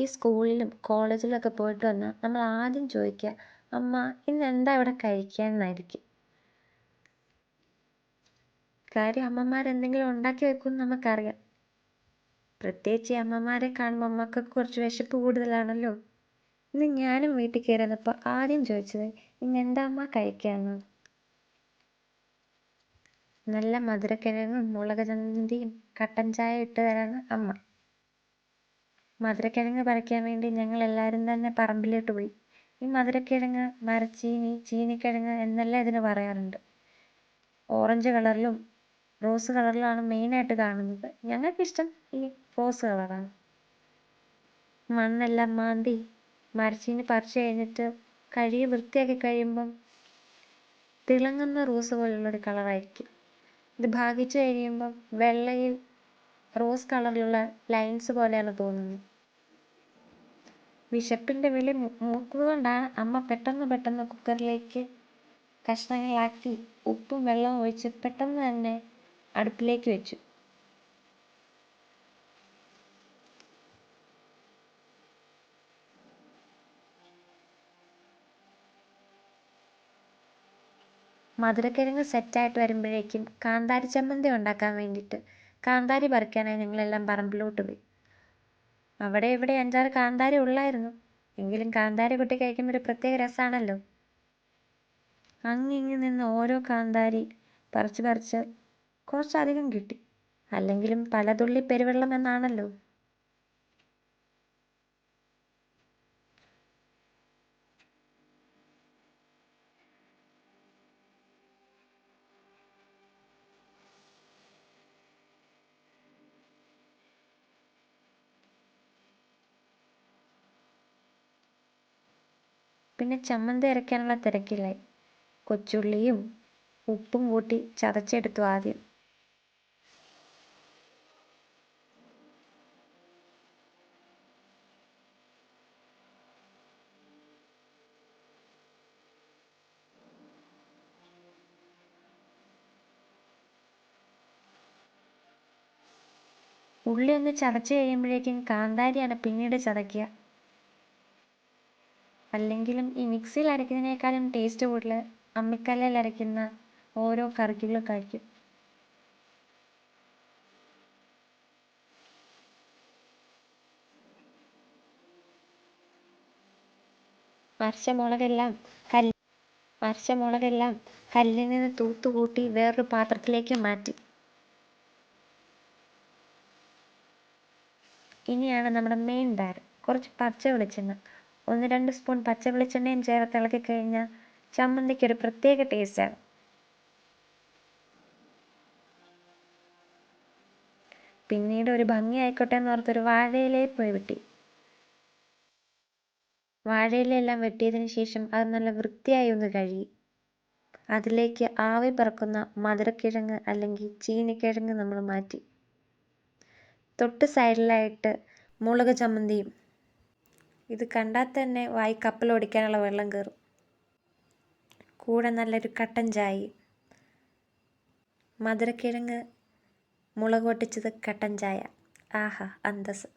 ഈ സ്കൂളിലും കോളേജിലൊക്കെ പോയിട്ട് വന്നാൽ നമ്മൾ ആദ്യം ചോദിക്കുക അമ്മ ഇന്ന് എന്താ ഇവിടെ കഴിക്കാൻ എന്നായിരിക്കും കാര്യം അമ്മമാർ എന്തെങ്കിലും ഉണ്ടാക്കി വെക്കുമെന്ന് നമുക്കറിയാം. പ്രത്യേകിച്ച് അമ്മമാരെ കാണുമ്പോൾ മക്കൾക്ക് കുറച്ച് വിശപ്പ് കൂടുതലാണല്ലോ. ഇന്ന് ഞാനും വീട്ടിൽ കയറി ആദ്യം ചോദിച്ചത് ഇന്ന് എന്താ അമ്മ കഴിക്കാമെന്ന് നല്ല മധുരക്കിഴങ്ങും മുളക് ചമ്മന്തിയും കട്ടൻ ചായ ഇട്ട് തരാണ് അമ്മ. മധുരക്കിഴങ്ങ് പറിക്കാൻ വേണ്ടി ഞങ്ങൾ എല്ലാവരും തന്നെ പറമ്പിലോട്ട് പോയി. ഈ മധുരക്കിഴങ്ങ് മരച്ചീനി ചീനിക്കിഴങ്ങ് എന്നെല്ലാം ഇതിന് പറയാറുണ്ട്. ഓറഞ്ച് കളറിലും റോസ് കളറിലാണ് മെയിനായിട്ട് കാണുന്നത്. ഞങ്ങൾക്കിഷ്ടം ഈ റോസ് കളറാണ്. മണ്ണെല്ലാം മാന്തി മരച്ചീനി പറിച്ച് കഴിഞ്ഞിട്ട് കഴുകി വൃത്തിയാക്കി കഴിയുമ്പം തിളങ്ങുന്ന റോസ് പോലുള്ളൊരു കളറായിരിക്കും. ഇത് ഭാഗിച്ചു കഴിയുമ്പം വെള്ളയിൽ റോസ് കളറിലുള്ള ലൈൻസ് പോലെയാണ് തോന്നുന്നത്. വിശപ്പിന്റെ വിളി മൂത്തതുകൊണ്ടാണ് അമ്മ പെട്ടെന്ന് പെട്ടെന്ന് കുക്കറിലേക്ക് കഷ്ണങ്ങളാക്കി ഉപ്പും വെള്ളവും ഒഴിച്ച് പെട്ടെന്ന് തന്നെ അടുപ്പിലേക്ക് വെച്ചു. മധുരക്കിഴങ്ങ് സെറ്റായിട്ട് വരുമ്പോഴേക്കും കാന്താരി ചമ്മന്തി ഉണ്ടാക്കാൻ വേണ്ടിയിട്ട് കാന്താരി പറിക്കാനായി ഞങ്ങളെല്ലാം പറമ്പിലോട്ട് പോയി. അവിടെ ഇവിടെ അഞ്ചാറ് കാന്താരി ഉള്ളായിരുന്നു. എങ്കിലും കാന്താരി കുട്ടി കഴിക്കുമ്പോൾ ഒരു പ്രത്യേക രസമാണല്ലോ അങ്ങിങ്ങ് നിന്ന് ഓരോ കാന്താരി പറിച്ച് പറിച്ച് കുറച്ചധികം കിട്ടി. അല്ലെങ്കിലും പലതുള്ളി പെരുവെള്ളം എന്നാണല്ലോ. പിന്നെ ചമ്മന്തി അരയ്ക്കാനുള്ള തിരക്കിലായി കൊച്ചുള്ളിയും ഉപ്പും കൂട്ടി ചതച്ചെടുത്തു ആദ്യം. ഉള്ളി ഒന്ന് ചതച്ച് കഴിയുമ്പോഴേക്കും കാന്താരിയാണ് പിന്നീട് ചതയ്ക്കുക. അല്ലെങ്കിലും ഈ മിക്സിയിൽ അരയ്ക്കുന്നതിനേക്കാളും ടേസ്റ്റ് കൂടുതൽ അമ്മിക്കല്ലിൽ അരയ്ക്കുന്ന ഓരോ കറികൾക്കായിരിക്കും പച്ചമുളകെല്ലാം കല്ല് പച്ചമുളകെല്ലാം കല്ലിൽ നിന്ന് തൂത്തുകൂട്ടി വേറൊരു പാത്രത്തിലേക്ക് മാറ്റി. ഇനിയാണ് നമ്മുടെ മെയിൻ താരം കുറച്ച് പച്ച വെളിച്ചെണ്ണ. ഒന്ന് രണ്ട് സ്പൂൺ പച്ച വെളിച്ചെണ്ണയും ചേർത്ത് ഇളക്കി കഴിഞ്ഞാൽ ചമ്മന്തിക്ക് ഒരു പ്രത്യേക ടേസ്റ്റാണ് പിന്നീട് ഒരു ഭംഗി ആയിക്കോട്ടെ എന്ന് ഓർത്തൊരു വാഴയിലയിൽ പോയി വെട്ടി. വാഴയിലെല്ലാം വെട്ടിയതിന് ശേഷം അത് നല്ല വൃത്തിയായി ഒന്ന് കഴുകി. അതിലേക്ക് ആവി പറക്കുന്ന മധുരക്കിഴങ്ങ് അല്ലെങ്കിൽ ചീനിക്കിഴങ്ങ് നമ്മൾ മാറ്റി. തൊട്ട് സൈഡിലായിട്ട് മുളക് ചമ്മന്തിയും ഇത് കണ്ടാൽ തന്നെ വായി കപ്പലോടിക്കാനുള്ള വെള്ളം കയറും. കൂടെ നല്ലൊരു കട്ടൻ ചായ മധുരക്കിഴങ്ങ് മുളക് പൊട്ടിച്ചത് കട്ടൻ ചായ. ആഹാ അന്തസ്